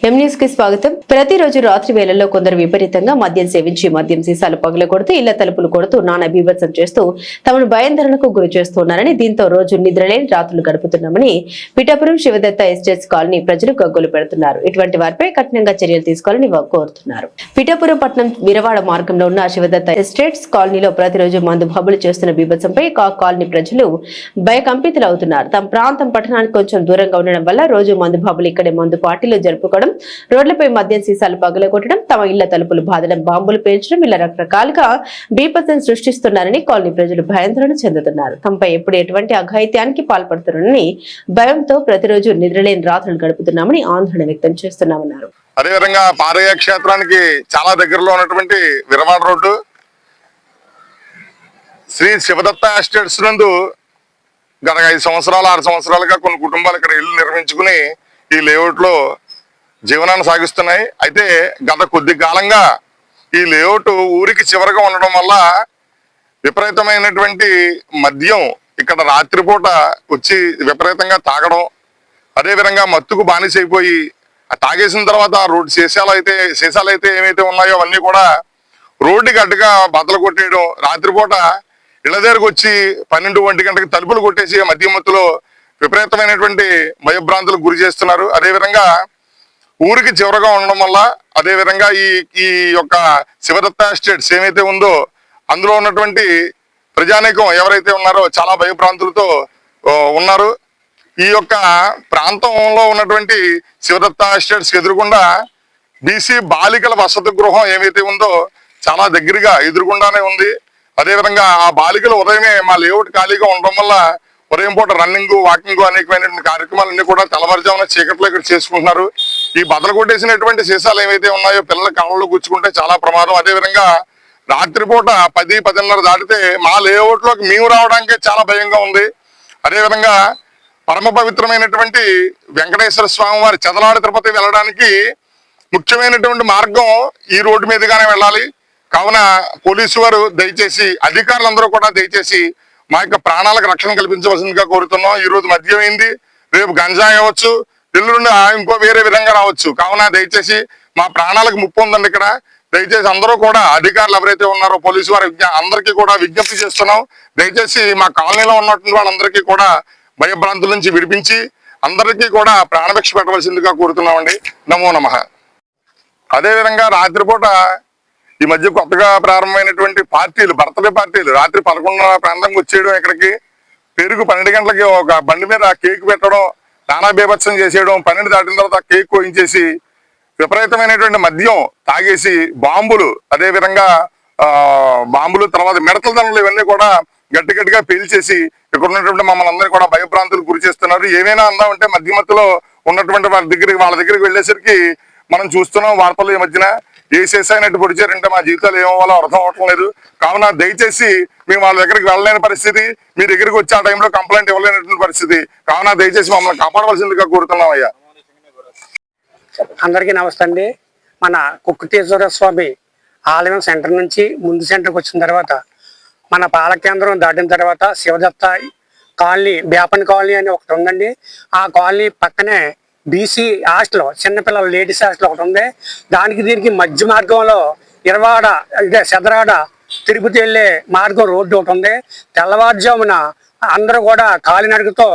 కి స్వాగతం. ప్రతిరోజు రాత్రి వేళల్లో కొందరు విపరీతంగా మద్యం సేవించి మద్యం సీసాలు పగలగొడుతూ ఇళ్ళ తలుపులు కొడుతూ నానా బీభత్సం చేస్తూ తమను భయందరణకు గురి చేస్తున్నారని దీంతో రోజు నిద్రలేని రాత్రులు గడుపుతున్నామని పిఠాపురం శివదత్త ఎస్టేట్స్ కాలనీ ప్రజలు గగ్గోలు పెడుతున్నారు. ఇటువంటి వారిపై కఠినంగా చర్యలు తీసుకోవాలని కోరుతున్నారు. పిఠాపురం పట్టణం విరవాడ మార్గంలో ఉన్న శివదత్త ఎస్టేట్స్ కాలనీలో ప్రతిరోజు మందు బబ్బులు చేస్తున్న బీభత్సంపై కా కాలనీ ప్రజలు భయకంపితులవుతున్నారు. తమ ప్రాంతం పట్టణానికి కొంచెం దూరంగా ఉండడం వల్ల రోజు మందు బాబులు ఇక్కడే మందు పార్టీలు జరుపుకోవడం రోడ్లపై మద్యం సీసాలు పగులగొట్టడం తమ ఇళ్ళ తలుపులు బాధడం బాంబులు పేల్చడం ఇలా రకరకాలుగా బీపత్యం సృష్టిస్తున్నారని కాలనీ ప్రజలు భయాందోళన చెందుతున్నారు. తమపై ఎప్పుడు ఎటువంటి అఘాయిత్యానికి పాల్పడుతున్నారని భయంతో ప్రతిరోజు నిద్రలేని రాత్రులు గడుపుతున్నామని ఆందోళన వ్యక్తం చేస్తున్నామన్నారు. అదేవిధంగా పారయ్య క్షేత్రానికి చాలా దగ్గరలో ఉన్నటువంటి విరవాడ రోడ్డు శ్రీ శివదత్త ఎస్టేట్స్ నందు గత ఐదు సంవత్సరాలు ఆరు సంవత్సరాలుగా కొన్ని కుటుంబాలు ఇక్కడ ఇల్లు నిర్మించుకుని ఈ లేఅవుట్లో జీవనాన్ని సాగిస్తున్నాయి. అయితే గత కొద్ది కాలంగా ఈ లేఅవుట్ ఊరికి చివరగా ఉండడం వల్ల విపరీతమైనటువంటి మద్యం ఇక్కడ రాత్రిపూట వచ్చి విపరీతంగా తాగడం అదేవిధంగా మత్తుకు బానిసైపోయి తాగేసిన తర్వాత రోడ్డు సీసాలు అయితే సీసాలు అయితే ఏమైతే ఉన్నాయో అవన్నీ కూడా రోడ్డుకి అడ్డుగా బద్దలు కొట్టేయడం రాత్రిపూట ఇళ్ళ దగ్గరకు వచ్చి పన్నెండు ఒంటి గంటకి తలుపులు కొట్టేసి మద్యం మత్తులో విపరీతమైనటువంటి భయభ్రాంతులకు గురి చేస్తున్నారు. అదేవిధంగా ఊరికి చివరగా ఉండడం వల్ల అదేవిధంగా ఈ ఈ యొక్క శివదత్త ఎస్టేట్స్ ఏమైతే ఉందో అందులో ఉన్నటువంటి ప్రజానీకం ఎవరైతే ఉన్నారో చాలా భయప్రాంతులతో ఉన్నారు. ఈ యొక్క ప్రాంతంలో ఉన్నటువంటి శివదత్త ఎస్టేట్స్ ఎదురుగుండా బీసీ బాలికల వసతి గృహం ఏమైతే ఉందో చాలా దగ్గరగా ఎదురుగుండానే ఉంది. అదేవిధంగా ఆ బాలికలు ఉదయమే మా లేఅవుట్ ఖాళీగా ఉండడం వల్ల ఉదయం పూట రన్నింగ్ వాకింగ్ అనేకమైనటువంటి కార్యక్రమాలన్నీ కూడా తెల్లవారుజామున చీకట్లో ఇక్కడ చేసుకుంటున్నారు. ఈ బదలు కొట్టేసినటువంటి సీసాలు ఏవైతే ఉన్నాయో పిల్లల కాళ్ళలో గుచ్చుకుంటే చాలా ప్రమాదం. అదేవిధంగా రాత్రిపూట పది పదిన్నర దాటితే మా లేఅవుట్లోకి మేము రావడానికే చాలా భయంగా ఉంది. అదేవిధంగా పరమ పవిత్రమైనటువంటి వెంకటేశ్వర స్వామి వారి చదలాడి తిరుపతి వెళ్ళడానికి ముఖ్యమైనటువంటి మార్గం ఈ రోడ్డు మీదుగానే వెళ్ళాలి. కావున పోలీసు వారు దయచేసి అధికారులందరూ కూడా దయచేసి మా యొక్క ప్రాణాలకు రక్షణ కల్పించవలసిందిగా కోరుతున్నాం. ఈ రోజు మద్యం అయింది. రేపు గంజాయి అవ్వచ్చు. ఎల్లుండి ఇంకో వేరే విధంగా రావచ్చు. కావున దయచేసి మా ప్రాణాలకు ముప్పు ఉందండి ఇక్కడ. దయచేసి అందరూ కూడా అధికారులు ఎవరైతే ఉన్నారో పోలీసు వారి అందరికీ కూడా విజ్ఞప్తి చేస్తున్నాం. దయచేసి మా కాలనీలో ఉన్నటువంటి వాళ్ళందరికీ కూడా భయభ్రాంతుల నుంచి విడిపించి అందరికీ కూడా ప్రాణభిక్ష పెట్టవలసిందిగా కోరుతున్నామండి. నమో నమ. అదేవిధంగా రాత్రిపూట ఈ మధ్య కొత్తగా ప్రారంభమైనటువంటి పార్టీలు బర్త్డే పార్టీలు రాత్రి పదకొండున్నర ప్రాంతంకి వచ్చేయడం ఇక్కడికి. పెరుగు పన్నెండు గంటలకి ఒక బండి మీద కేక్ పెట్టడం నానా బీభత్సం చేసేయడం పన్నెండు దాటిన తర్వాత కేక్ కోయించేసి విపరీతమైనటువంటి మద్యం తాగేసి బాంబులు అదే విధంగా బాంబులు తర్వాత మిడతల దండలు ఇవన్నీ కూడా గట్టి గట్టిగా పేల్చేసి ఇక్కడ ఉన్నటువంటి మమ్మల్ని అందరినీ కూడా భయభ్రాంతులు గురి చేస్తున్నారు. ఏమైనా అందామంటే మధ్యలో ఉన్నటువంటి వాళ్ళ దగ్గరికి వాళ్ళ దగ్గరికి వెళ్ళేసరికి మనం చూస్తున్నాం వార్తలు ఈ మధ్యన. ఏ పొడిచారంటే మా జీవితాలు ఏమవ్వాలో అర్థం అవటం లేదు. కావున దయచేసి మేము వాళ్ళ దగ్గరికి వెళ్ళలేని పరిస్థితి మీ దగ్గరికి వచ్చి ఆ టైంలో కంప్లైంట్ ఇవ్వలేనటువంటి పరిస్థితి. కావున దయచేసి మమ్మల్ని కాపాడవలసిందిగా కోరుతున్నాం అయ్యా. అందరికీ నమస్తే అండి. మన కుక్కుటేశ్వర స్వామి ఆలయం సెంటర్ నుంచి ముందు సెంటర్కి వచ్చిన తర్వాత మన పాల కేంద్రం దాటిన తర్వాత శివదత్త కాలనీ బేపన్ కాలనీ అని ఒకటి ఉందండి. ఆ కాలనీ పక్కనే బీసీ హాస్టల్ చిన్నపిల్లల లేడీస్ హాస్టల్ ఒకటి ఉంది. దానికి దీనికి మధ్య మార్గంలో ఇరవాడ అంటే సెదరాడ తిరుపతి వెళ్ళే మార్గం రోడ్డు ఒకటి ఉంది. తెల్లవారుజామున అందరూ కూడా కాలినడుగుతో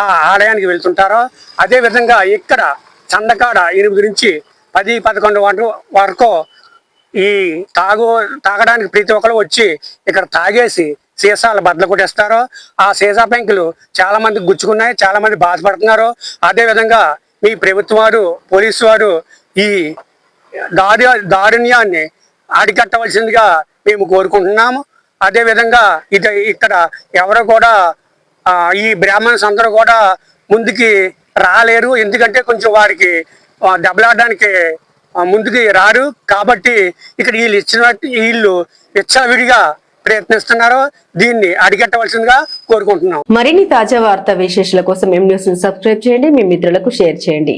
ఆ ఆలయానికి వెళ్తుంటారు. అదేవిధంగా ఇక్కడ చందకాడ ఎనిమిది నుంచి పది పదకొండు వరకు వరకు ఈ తాగు తాగడానికి ప్రతి ఒక్కరు వచ్చి ఇక్కడ తాగేసి సీసాలు బద్దలు కొట్టేస్తారు. ఆ సీసా పెంకులు చాలా మంది గుచ్చుకున్నాయి చాలా మంది బాధపడుతున్నారు. అదేవిధంగా మీ ప్రభుత్వం వారు పోలీసు వారు ఈ దారి దారుణ్యాన్ని అడికట్టవలసిందిగా మేము కోరుకుంటున్నాము. అదేవిధంగా ఇది ఇక్కడ ఎవరు కూడా ఈ బ్రాహ్మణ్స్ అందరూ కూడా ముందుకి రాలేరు. ఎందుకంటే కొంచెం వారికి దెబ్బలాడడానికి ముందుకి రారు. కాబట్టి ఇక్కడ వీళ్ళు ఇచ్చినట్టు వీళ్ళు విచ్చలవిడిగా ప్రయత్నిస్తున్నారు. దీన్ని అడిగట్టవలసిందిగా కోరుకుంటున్నాం. మరిన్ని తాజా వార్తా విశేషాల కోసం ఎం న్యూస్ సబ్స్క్రైబ్ చేయండి. మీ మిత్రులకు షేర్ చేయండి.